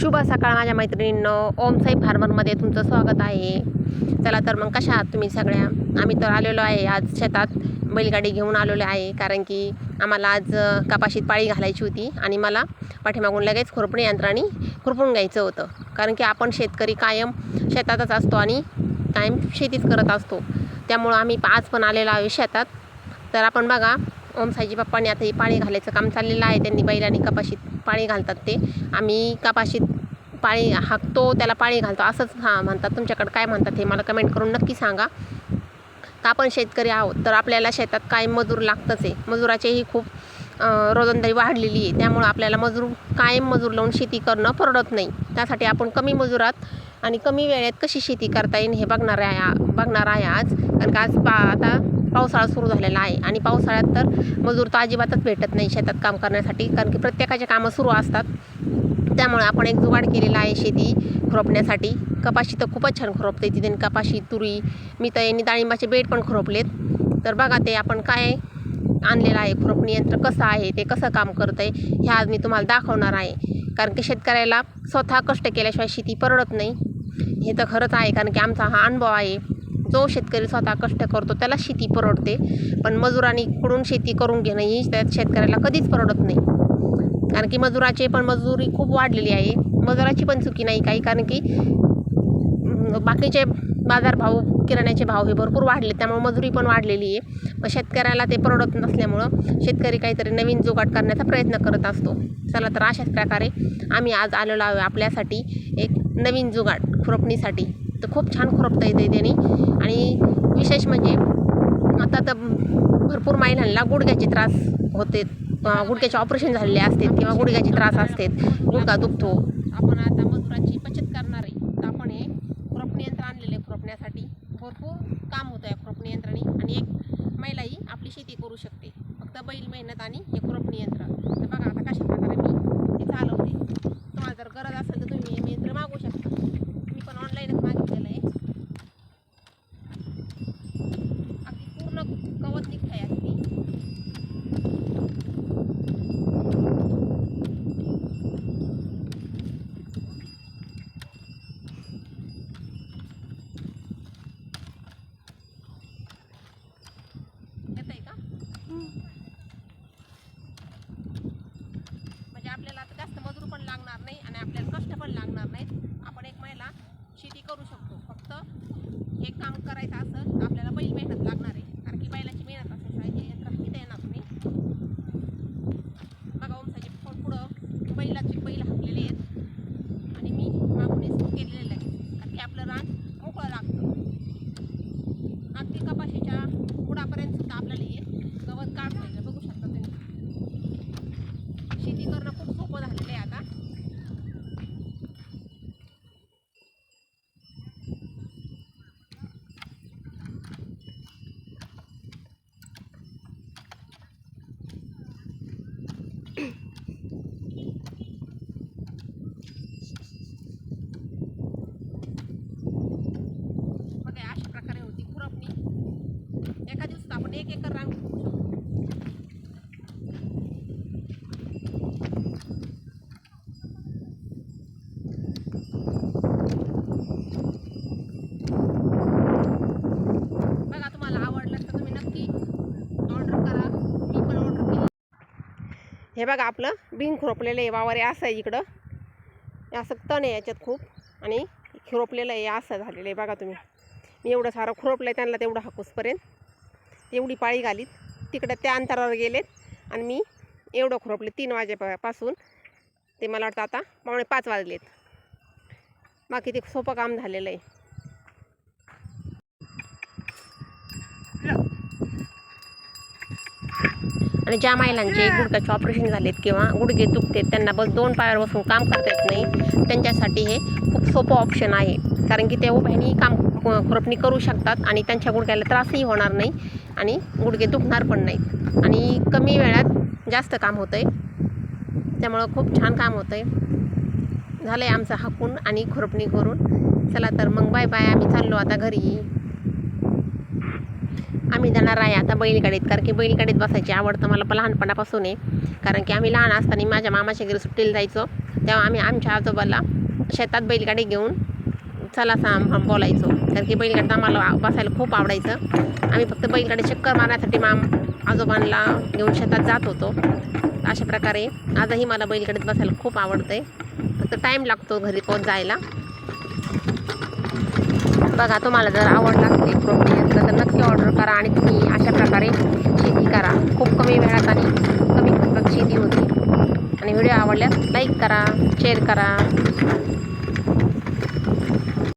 शुभ सकाळ माझ्या मैत्रिणींनो. ओमसाई फार्मरमध्ये तुमचं स्वागत आहे. चला तर मग कशा आहात तुम्ही सगळ्या? आम्ही तर आलेलो आहे आज शेतात. बैलगाडी घेऊन आलेलो आहे कारण की आम्हाला आज कपाशीत पाळी घालायची होती आणि मला पाठीमागून लगेच खुरपणी यंत्राने खुरपून घ्यायचं होतं. कारण की आपण शेतकरी कायम शेतातच असतो आणि कायम शेतीच करत असतो. त्यामुळं आम्ही आज पण आलेलो आहे शेतात. तर आपण बघा ओम साईजी बाप्पाने आता पाणी घालायचं काम चाललेलं आहे. त्यांनी बैलाने कपाशीत पाणी घालतात ते. आम्ही कपाशीत पाणी हाकतो त्याला पाणी घालतो. असंच हां म्हणतात. तुमच्याकडे काय म्हणतात हे मला कमेंट करून नक्की सांगा. तर आपण शेतकरी आहोत तर आपल्याला शेतात काय मजूर लागतंच आहे. मजुराचीही खूप रोजंदारी वाढलेली आहे. त्यामुळं आपल्याला मजूर कायम मजूर लावून शेती करणं परवडत नाही. त्यासाठी आपण कमी मजुरात आणि कमी वेळेत कशी शेती करता येईल हे बघणार आहे बघणार आहे आज. कारण का आज पा आता पावसाळा सुरू झालेला आहे. आणि पावसाळ्यात तर मजूर तर अजिबातच भेटत नाही शेतात काम करण्यासाठी. कारण की प्रत्येकाचे कामं सुरू असतात. त्यामुळे आपण एक जुगाड केलेला आहे शेती खुरपण्यासाठी. कपाशी तर खूपच छान खुरपते. तिथे कपाशी तुरी मी तर यांनी डाळिंबाचे बेड पण खुरपलेत. तर बघा ते आपण काय आणलेलं आहे. खुरपणी यंत्र कसं आहे? ते कसं काम करतं आहे हे आज मी तुम्हाला दाखवणार आहे. कारण की शेतकऱ्याला स्वतः कष्ट केल्याशिवाय शेती परवडत नाही. हे तर खरंच आहे कारण की आमचा हा अनुभव आहे. जो शेतकरी स्वतः कष्ट करतो त्याला शेती परवडते. पण मजुरांनीकडून शेती करून घेणं ही त्या शेतकऱ्याला कधीच परवडत नाही. कारण की मजुराचे पण मजुरी खूप वाढलेली आहे. मजुराची पण चुकी नाही काही कारण की बाकीचे बाजारभाव किराण्याचे भाव हे भरपूर वाढले त्यामुळे मजुरी पण वाढलेली आहे. मग शेतकऱ्याला ते परवडत नसल्यामुळं शेतकरी काहीतरी नवीन जुगाट करण्याचा प्रयत्न करत असतो. चला तर अशाच प्रकारे आम्ही आज आलेलो आहोत आपल्यासाठी एक नवीन जुगाड खुरपणीसाठी. तर खूप छान खुरपता येते त्याने. आणि विशेष म्हणजे आता तर भरपूर महिलांना गुडघ्याचे त्रास होते. गुडघ्याचे ऑपरेशन झालेले असतात किंवा गुडघ्याचे त्रास असतात गुडघा दुखतो. आपण आता मजुरांची बचत करणार आहे तर आपण हे खुरपणी यंत्र आणलेलं आहे खुरपण्यासाठी भरपूर काम होतं या खुरपणी यंत्राने आणि एक महिलाही आपली शेती करू शकते फक्त बैल मेहनत आणि हे खुरपणी यंत्र तर बघा आता कशा प्रकारे मी ते चालवते तुम्हाला जर गरज असेल तर तुम्ही हे यंत्र मागू शकता मी पण ऑनलाईनच मागितलेलं आहे अगदी पूर्ण गवत निघतंय अगदी येतंय का म्हणजे आपल्याला आता जास्त मजूर पण लागणार नाही आणि आपल्याला कष्ट पण लागणार नाहीत आपण एक महिला शेती करू शकतो फक्त हे काम करायचं असं तर आपल्याला बैल मेहनत लागणार आहे कारण की बैलाची मेहनत असल्याशिवाय हे यंत्र हाती येणार नाही बघा ओमसाचे पण पुढं बैलाचे बैल हाकलेले आहेत आणि मी मागून सुरू केलेलं आहे कारण की आपलं रान मोकळं लागतं अगदी कपाशीच्या बुडापर्यंत सुद्धा आपल्याला हे गवत काढता येईल बघू शकता तुम्ही शेती करणं खूप सोपं झालेलं आहे आता बघा अशा प्रकारे होती खुरपणी एका दिवसात आपण एक एकर रान खुरपू शकतो बघा तुम्हाला आवडलं तर तुम्ही नक्की ऑर्डर करा मी पण ऑर्डर केली हे बघा आपलं बिन खुरपलेलं आहे वावर आहे असं आहे इकडं. हे असं तण आहे याच्यात खूप. आणि खुरपलेलं आहे असं झालेलं आहे बघा तुम्ही. मी एवढं सारं खुरपलं आहे त्यांना तेवढं हाकूसपर्यंत एवढी पाळी घालीत. तिकडं त्या अंतरावर गेलेत. आणि मी एवढं खुरपले तीन वाजेपासून. ते मला वाटतं आता पावणे पाच वाजलेत. बाकी ते सोपं काम झालेलं आहे. आणि ज्या महिलांचे गुडघ्याचे ऑपरेशन झालेत किंवा गुडघे दुखतेत त्यांना बस दोन पायावर बसून काम करता येत नाही. त्यांच्यासाठी हे खूप सोपं ऑप्शन आहे. कारण की ते उभ्यानी काम खुरपणी करू शकतात आणि त्यांच्या गुडघ्याला त्रासही होणार नाही आणि गुडघे दुखणार पण नाहीत. आणि कमी वेळात जास्त काम होतं आहे त्यामुळं खूप छान काम होतं आहे झालं आहे आमचं हाकून आणि खुरपणी करून. चला तर मग बाय बाय आम्ही चाललो आता घरी. आम्ही जाणार आहे आता बैलगाडीत कारण की बैलगाडीत बसायची आवड तर मला पण लहानपणापासून आहे. कारण की आम्ही लहान असताना माझ्या मामाच्या घरी सुट्टीला जायचो. तेव्हा आम्ही आमच्या आजोबाला शेतात बैलगाडी घेऊन चला सा बोलायचो. कारण की बैलगाडीत आम्हाला बसायला खूप आवडायचं. आम्ही फक्त बैलगाडी चक्कर मारण्यासाठी माम आजोबांना घेऊन शेतात जात होतो. अशा प्रकारे आजही मला बैलगाडीत बसायला खूप आवडते फक्त टाईम लागतो घरी पोहोच जायला. बघा तुम्हाला जर आवडला केक प्रोटीन असलं तर नक्की ऑर्डर करा आणि तुम्ही अशा प्रकारे शेती करा. खूप कमी वेळात आणि कमी खर्चात शेती होते. आणि व्हिडिओ आवडल्यास लाईक करा शेअर करा.